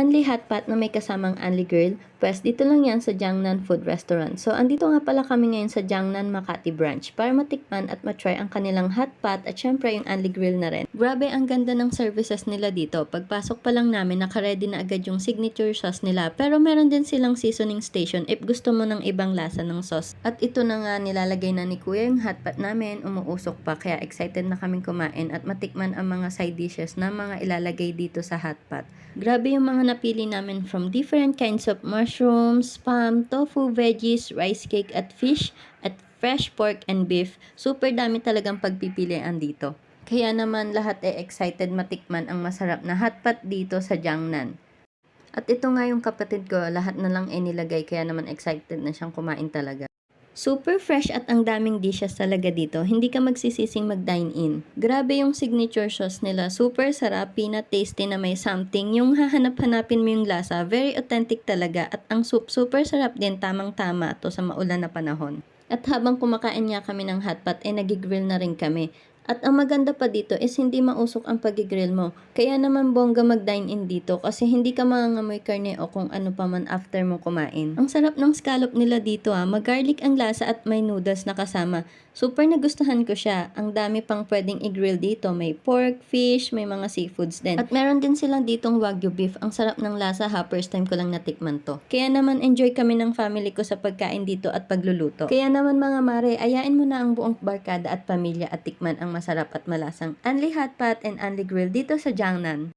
Anli Hotpot na may kasamang Anli Girl, pwes dito lang yan sa Jiangnan Food Restaurant. So, andito nga pala kami ngayon sa Jiangnan Makati branch para matikman at matry ang kanilang hotpot at syempre yung Anli Grill na rin. Grabe ang ganda ng services nila dito. Pagpasok pa lang namin, nakaready na agad yung signature sauce nila. Pero meron din silang seasoning station if gusto mo ng ibang lasa ng sauce. At ito na nga nilalagay na ni Kuya yung hotpot namin, umuusok pa. Kaya excited na kaming kumain at matikman ang mga side dishes na mga ilalagay dito sa hotpot. Grabe yung mga napili namin from different kinds of mushrooms, spam, tofu, veggies, rice cake at fish, at fresh pork and beef. Super dami talagang pagpipilian dito. Kaya naman lahat e excited matikman ang masarap na hotpot dito sa Jiangnan. At ito nga yung kapatid ko, lahat na lang e nilagay kaya naman excited na siyang kumain talaga. Super fresh at ang daming dishes talaga dito. Hindi ka magsisising mag-dine in. Grabe yung signature sauce nila. Super sarap, peanut tasty na may something. Yung hahanap-hanapin mo yung lasa, very authentic talaga. At ang soup, super sarap din, tamang-tama to sa maulan na panahon. At habang kumakain niya kami ng hotpot, eh nagigrill na rin kami. At ang maganda pa dito is hindi mausok ang pagigrill mo. Kaya naman bongga mag-dine in dito kasi hindi ka mangangamoy karne o kung ano pa man after mo kumain. Ang sarap ng scallop nila dito ah. Mag-garlic ang lasa at may noodles na kasama. Super nagustuhan ko siya. Ang dami pang pwedeng i-grill dito. May pork, fish, may mga seafoods din. At meron din silang ditong wagyu beef. Ang sarap ng lasa ha. First time ko lang natikman to. Kaya naman enjoy kami ng family ko sa pagkain dito at pagluluto. Kaya naman mga mare, ayain mo na ang buong barkada at pamilya at tikman ang masarap at malasang Anli Hot and Anli Grill dito sa Jiangnan.